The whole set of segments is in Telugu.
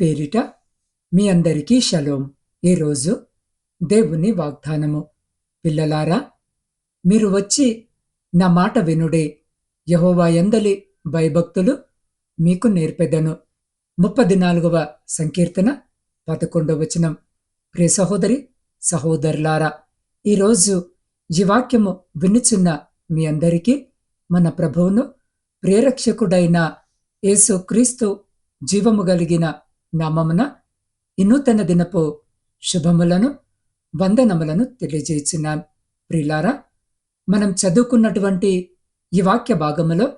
పేరిట మీ అందరికీ షలోం. ఈరోజు దేవుని వాగ్దానము. పిల్లలారా మీరు వచ్చి నా మాట వినుడే. యహోవా ఎందలి భయభక్తులు మీకు నేర్పెదను. ముప్పది నాలుగవ సంకీర్తన పదకొండవ వచనం. ప్రియ సహోదరి సహోదరులారా ఈరోజు ఈ వాక్యము వినుచున్న మీ అందరికీ మన ప్రభువును ప్రేరక్షకుడైన యేసు క్రీస్తు జీవము కలిగిన నామమున ఈ నూతన దినపు శుభములను వందనములను తెలియజేస్తున్నాను ప్రిలారా మనం చదువుకున్నటువంటి ఈ వాక్య భాగములో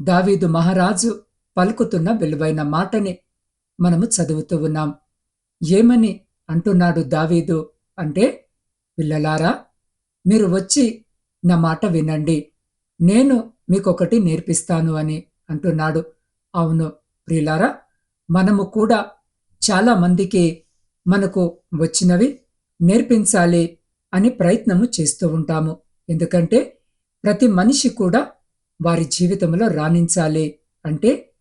దావీదు మహారాజు పలుకుతున్న విలువైన మాటని మనము చదువుతూ ఉన్నాం. ఏమని అంటున్నాడు దావీదు అంటే పిల్లలారా మీరు వచ్చి నా మాట వినండి. నేను మీకొకటి నేర్పిస్తాను అని అంటున్నాడు. అవును ప్రియులారా మనము కూడా చాలామందికి మనకు వచ్చినవి నేర్పించాలి అని ప్రయత్నము చేస్తూ ఉంటాము. ఎందుకంటే ప్రతి మనిషి కూడా వారి జీవితంలో రాణించాలి. అంటే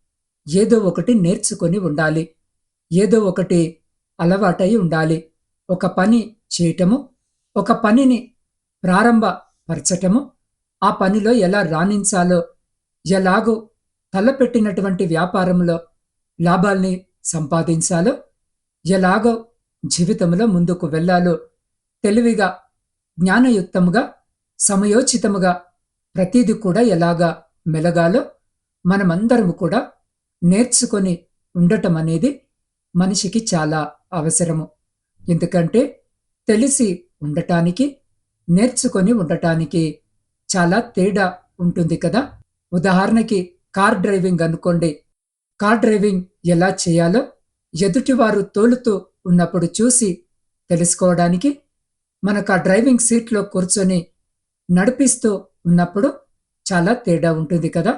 ఏదో ఒకటి నేర్చుకొని ఉండాలి. ఏదో ఒకటి అలవాటై ఉండాలి. ఒక పని చేయటము ఒక పనిని ప్రారంభపరచటము ఆ పనిలో ఎలా రాణించాలో ఎలాగో తలపెట్టినటువంటి వ్యాపారంలో లాభాల్ని సంపాదించాలో ఎలాగో జీవితంలో ముందుకు వెళ్ళాలో తెలివిగా జ్ఞానయుక్తముగా సమయోచితముగా ప్రతిదీ కూడా ఎలాగా మెలగాలో మనమందరము కూడా నేర్చుకొని ఉండటం అనేది మనిషికి చాలా అవసరము. ఎందుకంటే తెలిసి ఉండటానికి నేర్చుకొని ఉండటానికి చాలా తేడా ఉంటుంది కదా. ఉదాహరణకి కార్ డ్రైవింగ్ అనుకోండి. కార్ డ్రైవింగ్ ఎలా చేయాలో ఎదుటివారు తోలుతూ ఉన్నప్పుడు చూసి తెలుసుకోవడానికి మనకు ఆ డ్రైవింగ్ సీట్లో కూర్చొని నడిపిస్తూ ఉన్నప్పుడు చాలా తేడా ఉంటుంది కదా.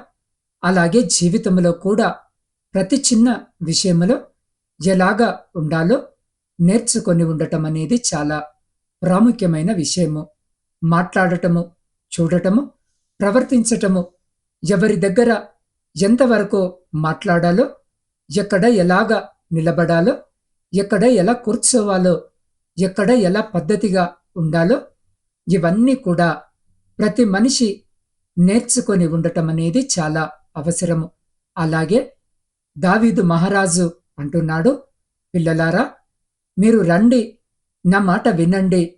అలాగే జీవితంలో కూడా ప్రతి చిన్న విషయంలో ఎలాగా ఉండాలో నేర్చుకొని ఉండటం అనేది చాలా ప్రాముఖ్యమైన విషయము. మాట్లాడటము చూడటము ప్రవర్తించటము ఎవరి దగ్గర ఎంతవరకు మాట్లాడాలో? ఎక్కడ ఎలాగ నిలబడాలో? ఎక్కడ ఎలా కూర్చోవాలో? ఎక్కడ ఎలా పద్ధతిగా ఉండాలో? ఇవన్నీ కూడా ప్రతి మనిషి నేర్చుకొని ఉండటం అనేది చాలా అవసరము. అలాగే దావీదు మహారాజు అంటున్నాడు పిల్లలారా మీరు రండి నా మాట వినండి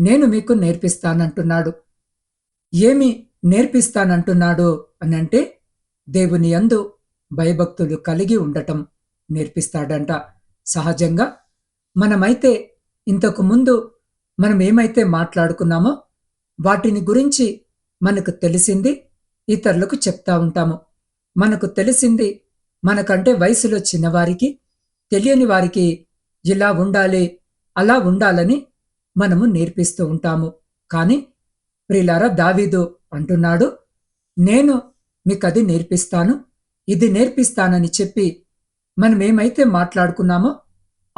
నేను మీకు నేర్పిస్తానంటున్నాడు. ఏమి నేర్పిస్తానంటున్నాడు? అనంటే దేవుని యందు భయభక్తులు కలిగి ఉండటం నేర్పిస్తాడంట. సహజంగా మనమైతే ఇంతకు ముందు మనం ఏమైతే మాట్లాడుకున్నామో వాటిని గురించి మనకు తెలిసింది ఇతరులకు చెప్తా ఉంటాము. మనకు తెలిసింది మనకంటే వయసులో చిన్నవారికి తెలియని వారికి ఇలా ఉండాలి అలా ఉండాలని మనము నేర్పిస్తూ ఉంటాము. కానీ ప్రిలారా దావీదు అంటున్నాడు నేను మీకు అది నేర్పిస్తాను ఇది నేర్పిస్తానని చెప్పి మనం ఏమైతే మాట్లాడుకున్నామో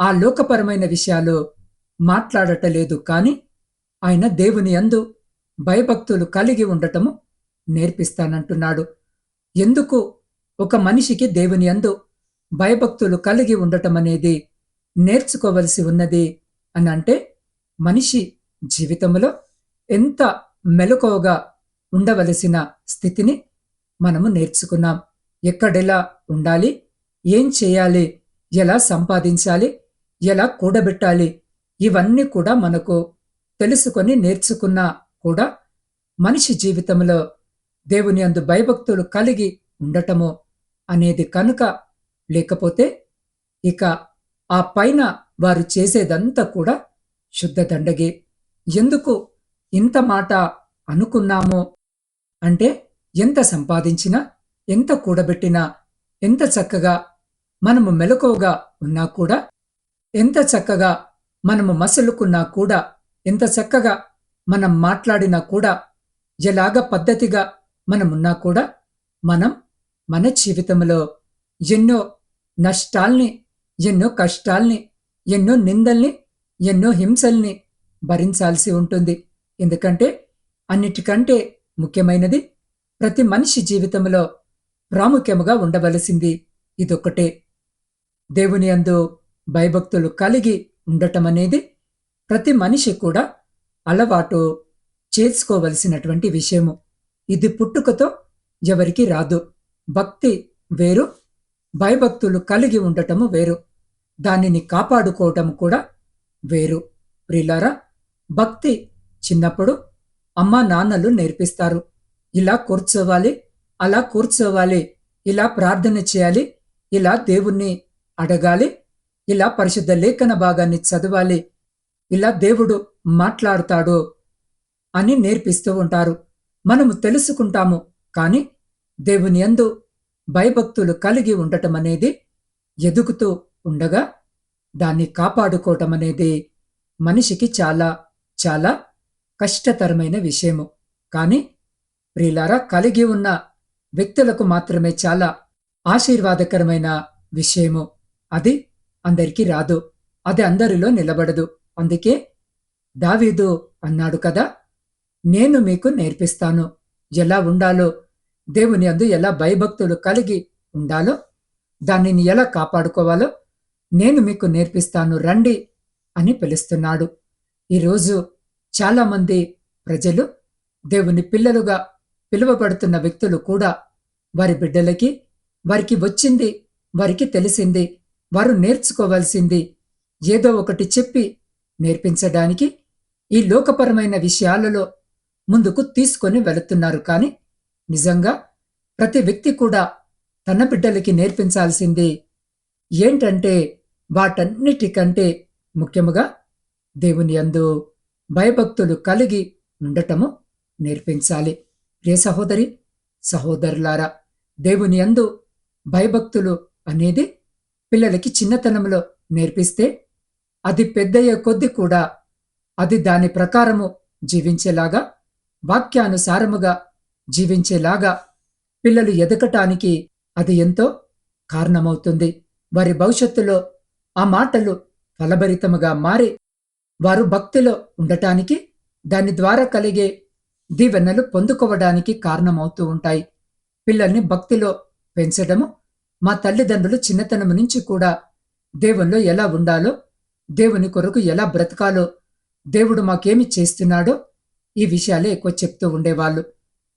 ఆ లోకపరమైన విషయాలు మాట్లాడటలేదు కానీ ఆయన దేవుని యందు భయభక్తులు కలిగి ఉండటము నేర్పిస్తానంటున్నాడు. ఎందుకు? ఒక మనిషికి దేవుని యందు భయభక్తులు కలిగి ఉండటం అనేది నేర్చుకోవలసి ఉన్నది అని అంటే మనిషి జీవితంలో ఎంత మెలకువగా ఉండవలసిన స్థితిని మనము నేర్చుకున్నాం. ఎక్కడెలా ఉండాలి? ఏం చేయాలి? ఎలా సంపాదించాలి? ఎలా కూడబెట్టాలి? ఇవన్నీ కూడా మనకు తెలుసుకొని నేర్చుకున్నా కూడా మనిషి జీవితంలో దేవుని అందు భయభక్తులు కలిగి ఉండటము అనేది కనుక లేకపోతే ఇక ఆ పైన వారు చేసేదంతా కూడా శుద్ధ దండగే. ఎందుకు ఇంత మాట అనుకున్నామో? అంటే ఎంత సంపాదించినా ఎంత కూడబెట్టినా ఎంత చక్కగా మనము మెలకువగా ఉన్నా కూడా ఎంత చక్కగా మనము మసలుకున్నా కూడా ఎంత చక్కగా మనం మాట్లాడినా కూడా ఎలాగ పద్ధతిగా మనమున్నా కూడా మనం మన జీవితంలో ఎన్నో నష్టాల్ని ఎన్నో కష్టాల్ని ఎన్నో నిందల్ని ఎన్నో హింసల్ని భరించాల్సి ఉంటుంది. ఎందుకంటే అన్నిటికంటే ముఖ్యమైనది ప్రతి మనిషి జీవితంలో ప్రాముఖ్యముగా ఉండవలసింది. ఇదొక్కటే. దేవుని అందు భయభక్తులు కలిగి ఉండటం అనేది ప్రతి మనిషి కూడా అలవాటు చేసుకోవలసినటువంటి విషయము. ఇది పుట్టుకతో ఎవరికి రాదు. భక్తి వేరు భయభక్తులు కలిగి ఉండటము వేరు. దానిని కాపాడుకోవటం కూడా వేరు. ప్రిలారా భక్తి చిన్నప్పుడు అమ్మా నాన్నలు నేర్పిస్తారు. ఇలా కూర్చోవాలి అలా కూర్చోవాలి ఇలా ప్రార్థన చేయాలి ఇలా దేవుణ్ణి అడగాలి ఇలా పరిశుద్ధ లేఖన భాగాన్ని చదవాలి ఇలా దేవుడు మాట్లాడతాడు అని నేర్పిస్తూ ఉంటారు. మనము తెలుసుకుంటాము కాని దేవుని యందు భయభక్తులు కలిగి ఉండటం అనేది ఎదుగుతూ ఉండగా దాన్ని కాపాడుకోవటం అనేది మనిషికి చాలా చాలా కష్టతరమైన విషయము. కానీ ప్రియులారా కలిగి ఉన్న వ్యక్తులకు మాత్రమే చాలా ఆశీర్వాదకరమైన విషయము. అది అందరికీ రాదు. అది అందరిలో నిలబడదు. అందుకే దావీదు అన్నాడు కదా నేను మీకు నేర్పిస్తాను. ఎలా ఉండాలో దేవుని అందు ఎలా భయభక్తులు కలిగి ఉండాలో దానిని ఎలా కాపాడుకోవాలో నేను మీకు నేర్పిస్తాను. రండి అని పిలుస్తున్నాడు. ఈరోజు చాలామంది ప్రజలు దేవుని పిల్లలుగా పిలువబడుతున్న వ్యక్తులు కూడా వారి బిడ్డలకి వారికి వచ్చింది వారికి తెలిసింది వారు నేర్చుకోవాల్సింది ఏదో ఒకటి చెప్పి నేర్పించడానికి ఈ లోకపరమైన విషయాలలో ముందుకు తీసుకొని వెళుతున్నారు. కానీ నిజంగా ప్రతి వ్యక్తి కూడా తన బిడ్డలకి నేర్పించాల్సింది ఏంటంటే వాటన్నిటికంటే ముఖ్యముగా దేవుని యందు భయభక్తులు కలిగి ఉండటము నేర్పించాలి. ప్రియ సహోదరి సహోదరులారా దేవుని యందు భయభక్తులు అనేది పిల్లలకి చిన్నతనంలో నేర్పిస్తే అది పెద్దయ్యే కొద్ది కూడా అది దాని ప్రకారము జీవించేలాగా వాక్యానుసారముగా జీవించేలాగా పిల్లలు ఎదగటానికి అది ఎంతో కారణమవుతుంది. వారి భవిష్యత్తులో ఆ మాటలు ఫలభరితముగా మారి వారు భక్తిలో ఉండటానికి దాని ద్వారా కలిగే దీవెనలు పొందుకోవడానికి కారణమవుతూ ఉంటాయి. పిల్లల్ని భక్తిలో పెంచడము మా తల్లిదండ్రులు చిన్నతనం నుంచి కూడా దేవుల్లో ఎలా ఉండాలో దేవుని కొరకు ఎలా బ్రతకాలో దేవుడు మాకేమి చేస్తున్నాడో ఈ విషయాలే ఎక్కువ చెప్తూ ఉండేవాళ్ళు.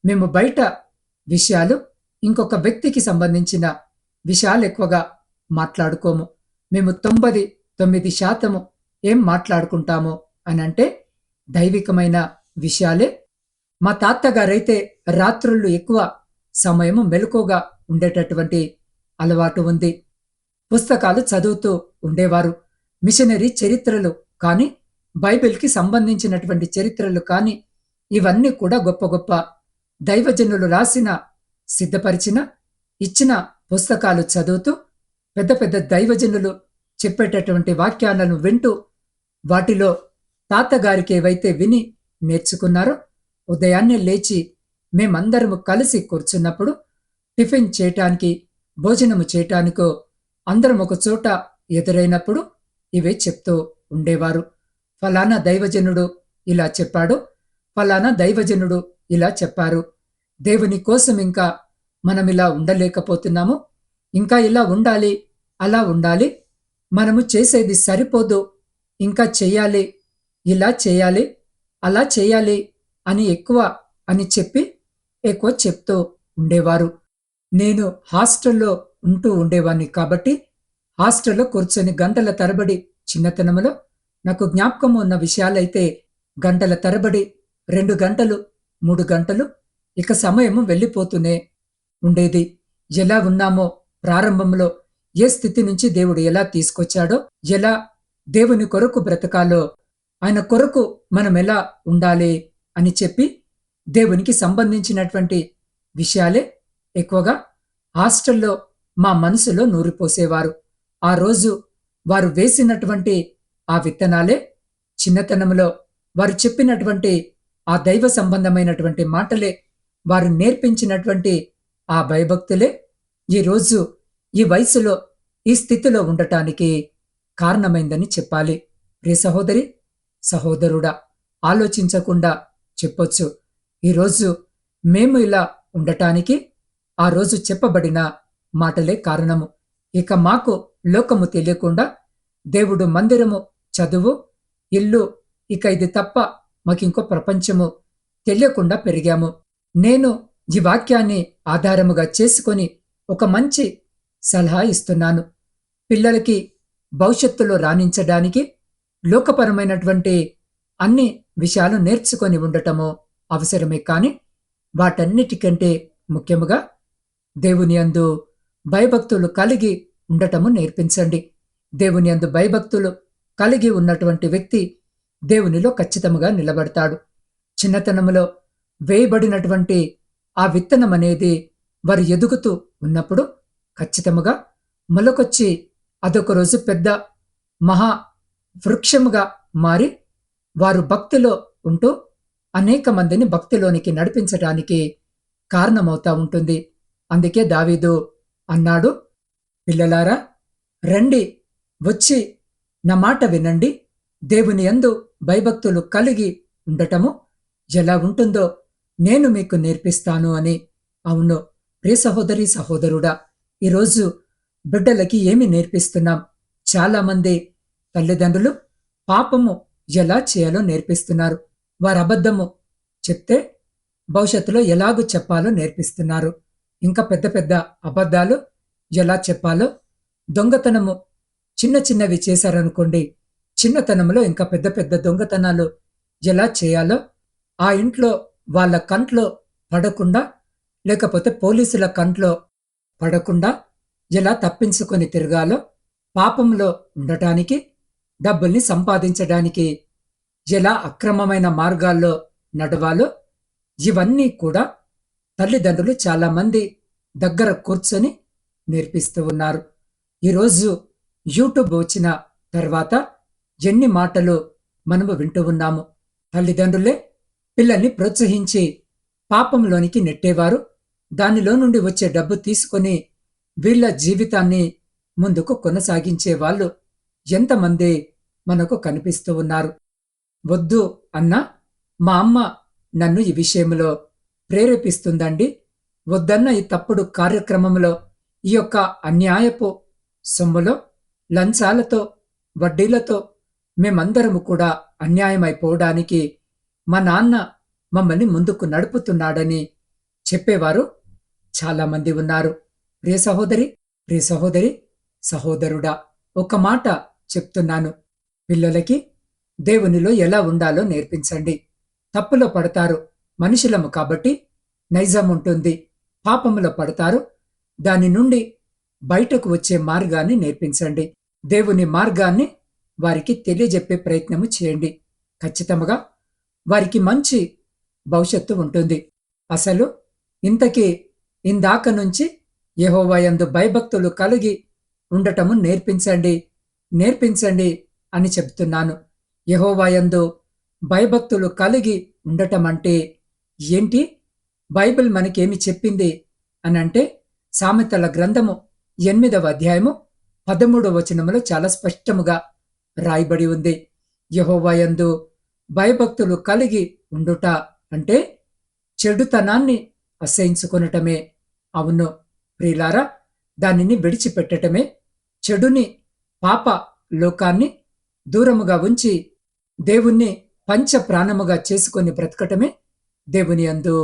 మేము బయట విషయాలు ఇంకొక వ్యక్తికి సంబంధించిన విషయాలు ఎక్కువగా మాట్లాడుకోము. మేము తొంభై తొమ్మిది శాతము ఏం మాట్లాడుకుంటాము అనంటే దైవికమైన విషయాలే మా తాతగారైతే రాత్రుళ్ళు ఎక్కువ సమయము మెలకుగా ఉండేటటువంటి అలవాటు ఉంది. పుస్తకాలు చదువుతూ ఉండేవారు. మిషనరీ చరిత్రలు కానీ బైబిల్కి సంబంధించినటువంటి చరిత్రలు కానీ ఇవన్నీ కూడా గొప్ప గొప్ప దైవజనులు రాసిన సిద్ధపరిచిన ఇచ్చిన పుస్తకాలు చదువుతూ పెద్ద పెద్ద దైవజనులు చెప్పేటటువంటి వాక్యాలను వింటూ వాటిలో తాతగారికి ఏవైతే విని నేర్చుకున్నారో ఉదయాన్నే లేచి మేమందరము కలిసి కూర్చున్నప్పుడు టిఫిన్ చేయటానికి భోజనము చేయటానికో అందరం ఒక చోట ఎదురైనప్పుడు ఇవే చెప్తూ ఉండేవారు. ఫలానా దైవజనుడు ఇలా చెప్పాడు ఫలానా దైవజనుడు ఇలా చెప్పారు. దేవుని కోసం ఇంకా మనం ఇలా ఉండలేకపోతున్నాము ఇంకా ఇలా ఉండాలి అలా ఉండాలి మనము చేసేది సరిపోదు ఇంకా చెయ్యాలి ఇలా చేయాలి అలా చేయాలి అని ఎక్కువ అని చెప్పి ఎక్కువ చెప్తూ ఉండేవారు. నేను హాస్టల్లో ఉంటూ ఉండేవాణ్ణి కాబట్టి హాస్టల్లో కూర్చొని గంటల తరబడి చిన్నతనంలో నాకు జ్ఞాపకం ఉన్న విషయాలైతే గంటల తరబడి రెండు గంటలు మూడు గంటలు ఇక సమయము వెళ్ళిపోతూనే ఉండేది. ఎలా ఉన్నామో ప్రారంభంలో ఏ స్థితి నుంచి దేవుడు ఎలా తీసుకొచ్చాడో ఎలా దేవుని కొరకు బ్రతకాలో ఆయన కొరకు మనం ఎలా ఉండాలి అని చెప్పి దేవునికి సంబంధించినటువంటి విషయాలే ఎక్కువగా హాస్టల్లో మా మనసులో నూరిపోసేవారు. ఆ రోజు వారు వేసినటువంటి ఆ విత్తనాలే చిన్నతనంలో వారు చెప్పినటువంటి ఆ దైవ సంబంధమైనటువంటి మాటలే వారు నేర్పించినటువంటి ఆ భయభక్తులే ఈరోజు ఈ వయసులో ఈ స్థితిలో ఉండటానికి కారణమైందని చెప్పాలి. ప్రియ సహోదరి సహోదరుడా ఆలోచించకుండా చెప్పొచ్చు. ఈరోజు మేము ఇలా ఉండటానికి ఆ రోజు చెప్పబడిన మాటలే కారణము. ఇక మాకు లోకము తెలియకుండా దేవుడు మందిరము చదువు ఇల్లు ఇక ఇది తప్ప మాకింకో ప్రపంచము తెలియకుండా పెరిగాము. నేను ఈ వాక్యాన్ని ఆధారముగా చేసుకొని ఒక మంచి సలహా ఇస్తున్నాను. పిల్లలకి భవిష్యత్తులో రాణించడానికి లోకపరమైనటువంటి అన్ని విషయాలు నేర్చుకొని ఉండటము అవసరమే కాని వాటన్నిటికంటే ముఖ్యముగా దేవుని అందు భయభక్తులు కలిగి ఉండటము నేర్పించండి. దేవుని అందు భయభక్తులు కలిగి ఉన్నటువంటి వ్యక్తి దేవునిలో ఖచ్చితముగా నిలబడతాడు. చిన్నతనములో వేయబడినటువంటి ఆ విత్తనం అనేది వారు ఎదుగుతూ ఉన్నప్పుడు ఖచ్చితముగా మొలకొచ్చి అదొక రోజు పెద్ద మహా వృక్షముగా మారి వారు భక్తిలో ఉంటూ అనేక మందిని భక్తిలోనికి నడిపించటానికి కారణమవుతా ఉంటుంది. అందుకే దావీదు అన్నాడు పిల్లలారా రండి వచ్చి నా మాట వినండి. దేవుని యందు భయభక్తులు కలిగి ఉండటము ఎలా ఉంటుందో నేను మీకు నేర్పిస్తాను అని. అవును ప్రియ సహోదరి సహోదరుడా ఈరోజు బిడ్డలకి ఏమి నేర్పిస్తున్నాం? చాలామంది తల్లిదండ్రులు పాపము ఎలా చేయాలో నేర్పిస్తున్నారు. వారు అబద్ధము చెప్తే భవిష్యత్తులో ఎలాగూ చెప్పాలో నేర్పిస్తున్నారు. ఇంకా పెద్ద పెద్ద అబద్ధాలు ఎలా చెప్పాలో దొంగతనము చిన్న చిన్నవి చేశారనుకోండి. చిన్నతనంలో ఇంకా పెద్ద పెద్ద దొంగతనాలు ఎలా చేయాలో ఆ ఇంట్లో వాళ్ళ కంట్లో పడకుండా లేకపోతే పోలీసుల కంట్లో పడకుండా ఎలా తప్పించుకొని తిరగాలో పాపంలో ఉండటానికి డబ్బుల్ని సంపాదించడానికి ఎలా అక్రమమైన మార్గాల్లో నడవాలో ఇవన్నీ కూడా తల్లిదండ్రులు చాలామంది దగ్గర కూర్చొని నేర్పిస్తూ ఉన్నారు. ఈరోజు యూట్యూబ్ వచ్చిన తర్వాత ఎన్ని మాటలు మనము వింటూ ఉన్నాము. తల్లిదండ్రులే పిల్లల్ని ప్రోత్సహించి పాపంలోనికి నెట్టేవారు. దానిలో నుండి వచ్చే డబ్బు తీసుకొని వీళ్ళ జీవితాన్ని ముందుకు కొనసాగించే వాళ్ళు ఎంతమంది మనకు కనిపిస్తూ ఉన్నారు. వద్దు అన్నా మా అమ్మ నన్ను ఈ విషయంలో ప్రేరేపిస్తుందండి. వద్దన్న ఈ తప్పుడు కార్యక్రమంలో ఈ యొక్క అన్యాయపు సొమ్ములో లంచాలతో వడ్డీలతో మేమందరము కూడా అన్యాయమైపోవడానికి మా నాన్న మమ్మల్ని ముందుకు నడుపుతున్నాడని చెప్పేవారు చాలామంది ఉన్నారు. ప్రియ సహోదరి ప్రియ సహోదరి సహోదరుడా ఒక మాట చెప్తున్నాను. పిల్లలకి దేవునిలో ఎలా ఉండాలో నేర్పించండి. తప్పులో పడతారు మనుషులము కాబట్టి నైజం ఉంటుంది. పాపములో పడతారు దాని నుండి బయటకు వచ్చే మార్గాన్ని నేర్పించండి. దేవుని మార్గాన్ని వారికి తెలియజెప్పే ప్రయత్నము చేయండి. ఖచ్చితంగా వారికి మంచి భవిష్యత్తు ఉంటుంది. అసలు ఇంతకీ ఇందాక నుంచి యహోవయందు భయభక్తులు కలిగి ఉండటము నేర్పించండి. నేర్పించండి. అని చెప్తున్నాను. యహోవాయందు భయభక్తులు కలిగి ఉండటం అంటే ఏంటి? బైబిల్ మనకేమి చెప్పింది అనంటే సామెతల గ్రంథము ఎనిమిదవ అధ్యాయము పదమూడవ వచనములో చాలా స్పష్టముగా రాయబడి ఉంది. యహోవాయందు భయభక్తులు కలిగి ఉండుట అంటే చెడుతనాన్ని అసహించుకొనటమే. అవును ప్రియులారా దానిని విడిచిపెట్టటమే చెడుని పాప లోకాన్ని దూరముగా ఉంచి దేవుణ్ణి పంచ ప్రాణముగా చేసుకొని బ్రతకటమే దేవుని అందు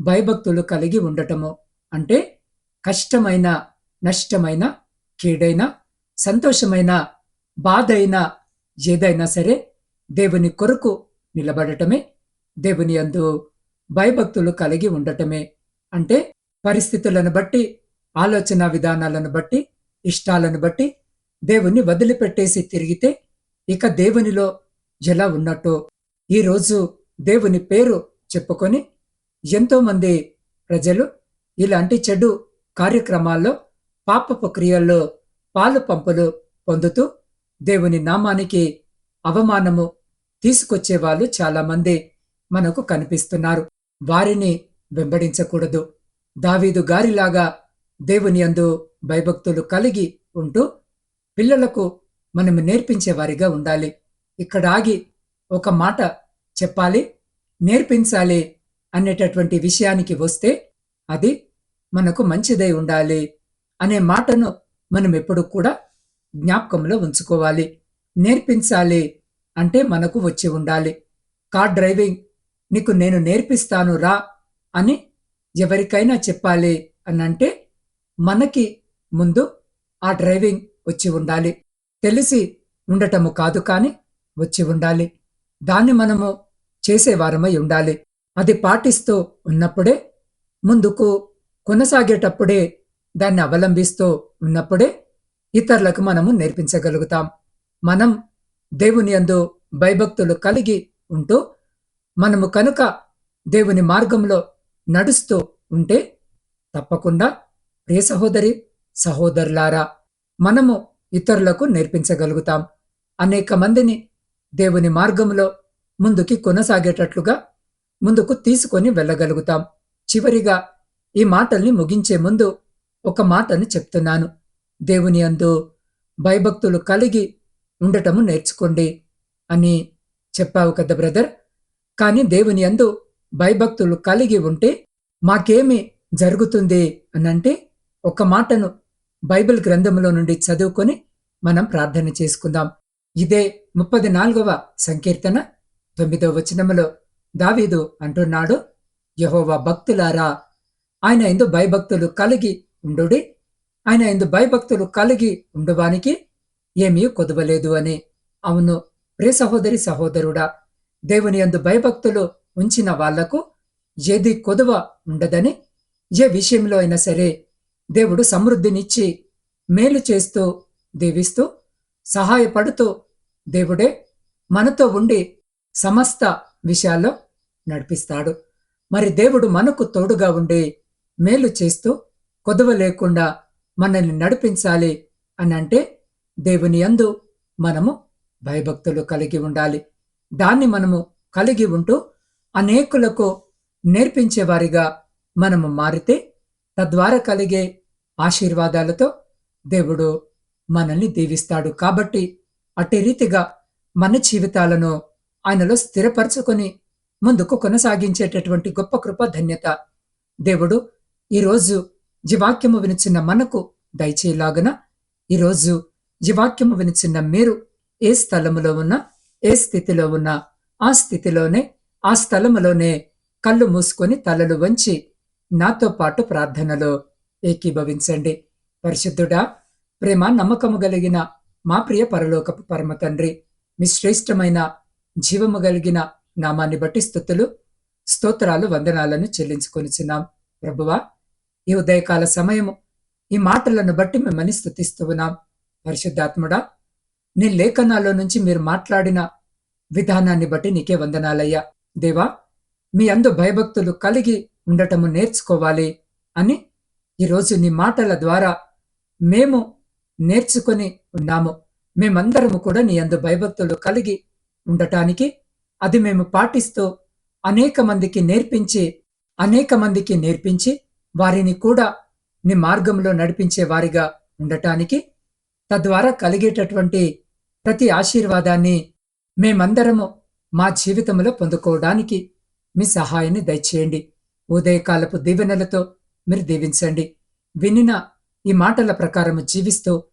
భయభక్తులు కలిగి ఉండటము. అంటే కష్టమైన నష్టమైన కీడైన సంతోషమైన బాధైన ఏదైనా సరే దేవుని కొరకు నిలబడటమే దేవుని అందు భయభక్తులు కలిగి ఉండటమే. అంటే పరిస్థితులను బట్టి ఆలోచన విధానాలను బట్టి ఇష్టాలను బట్టి దేవుణ్ణి వదిలిపెట్టేసి తిరిగితే ఇక దేవునిలో ఎలా ఉన్నట్టో ఈరోజు దేవుని పేరు చెప్పుకొని ఎంతోమంది ప్రజలు ఇలాంటి చెడు కార్యక్రమాల్లో పాపపు క్రియల్లో పాలు పంపులు పొందుతూ దేవుని నామానికి అవమానము తీసుకొచ్చే వాళ్ళు చాలామంది మనకు కనిపిస్తున్నారు. వారిని వెంబడించకూడదు. దావీదు గారిలాగా దేవుని అందు భయభక్తులు కలిగి ఉంటూ పిల్లలకు మనం నేర్పించేవారిగా ఉండాలి. ఇక్కడ ఆగి ఒక మాట చెప్పాలి నేర్పించాలి అనేటటువంటి విషయానికి వస్తే అది మనకు మంచిదై ఉండాలి అనే మాటను మనం ఎప్పుడు కూడా జ్ఞాపకంలో ఉంచుకోవాలి. నేర్పించాలి అంటే మనకు వచ్చి ఉండాలి. కార్ డ్రైవింగ్ నీకు నేను నేర్పిస్తాను రా అని ఎవరికైనా చెప్పాలి అని అంటే మనకి ముందు ఆ డ్రైవింగ్ వచ్చి ఉండాలి. తెలిసి ఉండటము కాదు కాని వచ్చి ఉండాలి. దాన్ని మనము చేసేవారమై ఉండాలి. అది పాటిస్తూ ఉన్నప్పుడే ముందుకు కొనసాగేటప్పుడే దాన్ని అవలంబిస్తూ ఉన్నప్పుడే ఇతరులకు మనము నేర్పించగలుగుతాం. మనం దేవుని యందు భయభక్తులు కలిగి ఉంటూ మనము కనుక దేవుని మార్గంలో నడుస్తూ ఉంటే తప్పకుండా ప్రియ సహోదరి సహోదరులారా మనము ఇతరులకు నేర్పించగలుగుతాం. అనేక మందిని దేవుని మార్గంలో ముందుకి కొనసాగేటట్లుగా ముందుకు తీసుకొని వెళ్ళగలుగుతాం. చివరిగా ఈ మాటల్ని ముగించే ముందు ఒక మాటను చెప్తున్నాను. దేవుని అందు భయభక్తులు కలిగి ఉండటము నేర్చుకోండి అని చెప్పావు కదా బ్రదర్. కానీ దేవుని అందు భయభక్తులు కలిగి ఉంటే మాకేమి జరుగుతుంది అనంటే ఒక మాటను బైబిల్ గ్రంథంలో నుండి చదువుకొని మనం ప్రార్థన చేసుకుందాం. ఇదే ముప్పది నాలుగవ సంకీర్తన తొమ్మిదవ వచనములో దావీదు అంటున్నాడు యహోవా భక్తులారా ఆయన ఎందు భయభక్తులు కలిగి ఉండు ఆయన ఎందు భయభక్తులు కలిగి ఉండువానికి ఏమీ కొదవలేదు అని. అవును ప్రియ సహోదరి సహోదరుడా దేవుని యందు భయభక్తులు ఉంచిన వాళ్ళకు ఏది కొదువ ఉండదని ఏ విషయంలో అయినా సరే దేవుడు సమృద్ధినిచ్చి మేలు చేస్తూ దీవిస్తూ సహాయపడుతూ దేవుడే మనతో ఉండి సమస్త విషయాల్లో నడిపిస్తాడు. మరి దేవుడు మనకు తోడుగా ఉండి మేలు చేస్తూ కొదవ లేకుండా మనల్ని నడిపించాలి అని అంటే దేవుని యందు మనము భయభక్తులు కలిగి ఉండాలి. దాన్ని మనము కలిగి ఉంటూ అనేకులకు నేర్పించేవారిగా మనము మారితే తద్వారా కలిగే ఆశీర్వాదాలతో దేవుడు మనల్ని దీవిస్తాడు. కాబట్టి అట్టి రీతిగా మన జీవితాలను ఆయనలో స్థిరపరచుకొని ముందుకు కొనసాగించేటటువంటి గొప్ప కృప ధన్యత దేవుడు ఈరోజు జీవాక్యము వినిచిన మనకు దయచేలాగన ఈరోజు జీవాక్యము వినిచిన మీరు ఏ స్థలములో ఉన్నా ఏ స్థితిలో ఉన్నా ఆ స్థితిలోనే ఆ స్థలములోనే కళ్ళు మూసుకొని తలలు వంచి నాతో పాటు ప్రార్థనలో ఏకీభవించండి. పరిశుద్ధుడా ప్రేమ నమ్మకము కలిగిన మా ప్రియ పరలోకపు పరమ తండ్రి మీ శ్రేష్టమైన జీవము కలిగిన నామాన్ని బట్టి స్థుతులు స్తోత్రాలు వందనాలను చెల్లించుకొనిచున్నాం. ప్రభువా ఈ ఉదయకాల సమయము ఈ మాటలను బట్టి మిమ్మల్ని స్థుతిస్తూ ఉన్నాం. పరిశుద్ధాత్ముడా నీ లేఖనాల్లో నుంచి మీరు మాట్లాడిన విధానాన్ని బట్టి నీకే వందనాలయ్యా. దేవా మీ అందు భయభక్తులు కలిగి ఉండటము నేర్చుకోవాలి అని ఈరోజు నీ మాటల ద్వారా మేము నేర్చుకొని ఉన్నాము. మేమందరము కూడా నీ అందు భయభక్తులు కలిగి ఉండటానికి అది మేము పాటిస్తూ అనేక మందికి నేర్పించి అనేక మందికి నేర్పించి వారిని కూడా నీ మార్గంలో నడిపించే వారిగా ఉండటానికి తద్వారా కలిగేటటువంటి ప్రతి ఆశీర్వాదాన్ని మేమందరము మా జీవితంలో పొందుకోవడానికి మీ సహాయాన్ని దయచేయండి. ఉదయకాలపు దీవెనలతో మీరు దీవించండి. వినిన ఈ మాటల ప్రకారం జీవిస్తూ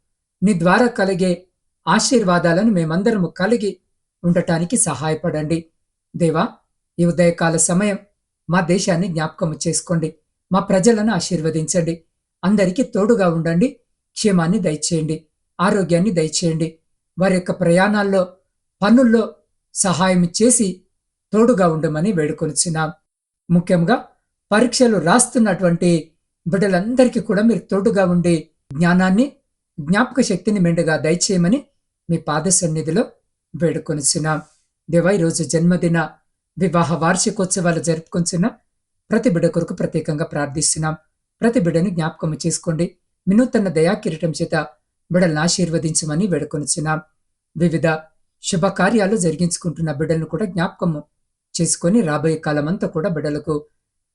నీ ద్వారా కలిగే ఆశీర్వాదాలను మేమందరము కలిగి ఉండటానికి సహాయపడండి. దేవా ఈ ఉదయకాల సమయం మా దేశాన్ని జ్ఞాపకము చేసుకోండి. మా ప్రజలను ఆశీర్వదించండి. అందరికీ తోడుగా ఉండండి. క్షేమాన్ని దయచేయండి. ఆరోగ్యాన్ని దయచేయండి. వారి యొక్క ప్రయాణాల్లో పనుల్లో సహాయం చేసి తోడుగా ఉండమని వేడుకొనిచున్నాం. ముఖ్యంగా పరీక్షలు రాస్తున్నటువంటి బిడ్డలందరికీ కూడా మీరు తోడుగా ఉండి జ్ఞానాన్ని జ్ఞాపక శక్తిని మెండుగా దయచేయమని మీ పాద సన్నిధిలో వేడుకొనిచున్నాం. దేవా ఈరోజు జన్మదిన వివాహ వార్షికోత్సవాలు జరుపుకొంచిన ప్రతి బిడ్డ కొరకు ప్రత్యేకంగా ప్రార్థిస్తున్నాం. ప్రతి బిడ్డని జ్ఞాపకం చేసుకోండి. వినూతన దయా కిరీటం చేత బిడ్డలను ఆశీర్వదించమని వేడుకొనిచున్నాం. వివిధ శుభకార్యాలు జరిగించుకుంటున్న బిడ్డలను కూడా జ్ఞాపకము చేసుకొని రాబోయే కాలమంతా కూడా బిడ్డలకు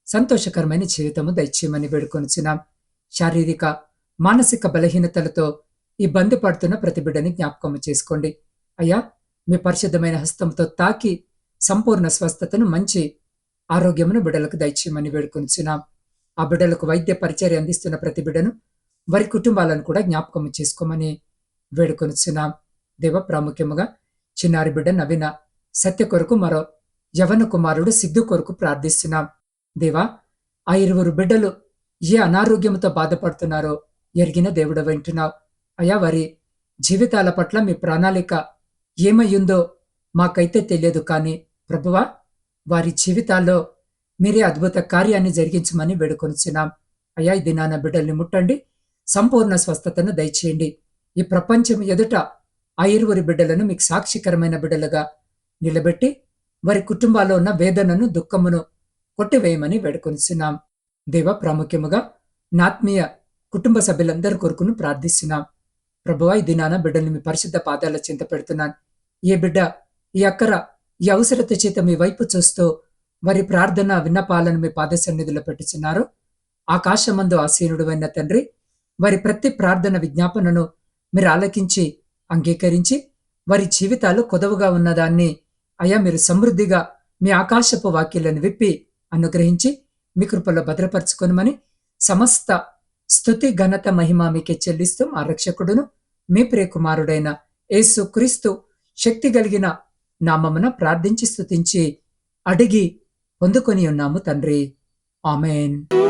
సంతోషకరమైన జీవితము దయచేయమని వేడుకొనిచున్నాం. శారీరక మానసిక బలహీనతలతో ఇబ్బంది పడుతున్న ప్రతి బిడ్డని జ్ఞాపకం చేసుకోండి. అయ్యా మీ పరిశుద్ధమైన హస్తంతో తాకి సంపూర్ణ స్వస్థతను మంచి ఆరోగ్యమును బిడ్డలకు దయచేయమని వేడుకొనిచున్నాం. ఆ బిడ్డలకు వైద్య పరిచర్య అందిస్తున్న ప్రతి బిడ్డను వారి కుటుంబాలను కూడా జ్ఞాపకం చేసుకోమని వేడుకొనిచున్నాం. దేవ ప్రాముఖ్యముగా చిన్నారి బిడ్డ నవీన సత్య కొరకు మరో యవన కుమారుడు సిద్ధు కొరకు ప్రార్థిస్తున్నాం. దేవా ఆ ఇరువురు బిడ్డలు ఏ అనారోగ్యంతో బాధపడుతున్నారో ఎరిగిన దేవుడు వింటున్నావు. అయా వారి జీవితాల పట్ల మీ ప్రణాళిక ఏమయ్యుందో మాకైతే తెలియదు కానీ ప్రభువా వారి జీవితాల్లో మీరే అద్భుత కార్యాన్ని జరిగించమని వేడుకొనిచున్నాం. అయ్యా ఇది నాన్న బిడ్డల్ని ముట్టండి సంపూర్ణ స్వస్థతను దయచేయండి. ఈ ప్రపంచం ఎదుట ఆ ఇరువురి బిడ్డలను మీకు సాక్షికరమైన బిడ్డలుగా నిలబెట్టి వారి కుటుంబాల్లో ఉన్న వేదనను దుఃఖమును కొట్టివేయమని వేడుకొనిస్తున్నాం దేవ ప్రాముఖ్యముగా నాత్మీయ కుటుంబ సభ్యులందరి కొరకును ప్రార్థిస్తున్నాం. ప్రభువా ఈ దినాన బిడ్డల్ని మీ పరిశుద్ధ పాదాల చింత పెడుతున్నాను. ఏ బిడ్డ ఈ అక్కర ఈ అవసరత చేత మీ వైపు చూస్తూ వారి ప్రార్థన విన్నపాలను మీ పాద సన్నిధిలో పెట్టుచున్నారు ఆకాశమందు ఆసీనుడువైన తండ్రి వారి ప్రతి ప్రార్థన విజ్ఞాపనను మీరు ఆలకించి అంగీకరించి వారి జీవితాలు కొదవగా ఉన్నదాన్ని అయా మీరు సమృద్ధిగా మీ ఆకాశపు వాక్యాలను విప్పి అనుగ్రహించి మీ కృపలో భద్రపరచుకొనమని సమస్త స్థుతి ఘనత మహిమ మీకే చెల్లిస్తూ మా రక్షకుడును మీ ప్రియకుమారుడైన యేసు క్రీస్తు శక్తి కలిగిన నామమున ప్రార్థించి స్థుతించి అడిగి పొందుకొని ఉన్నాము తండ్రి. ఆమెన్.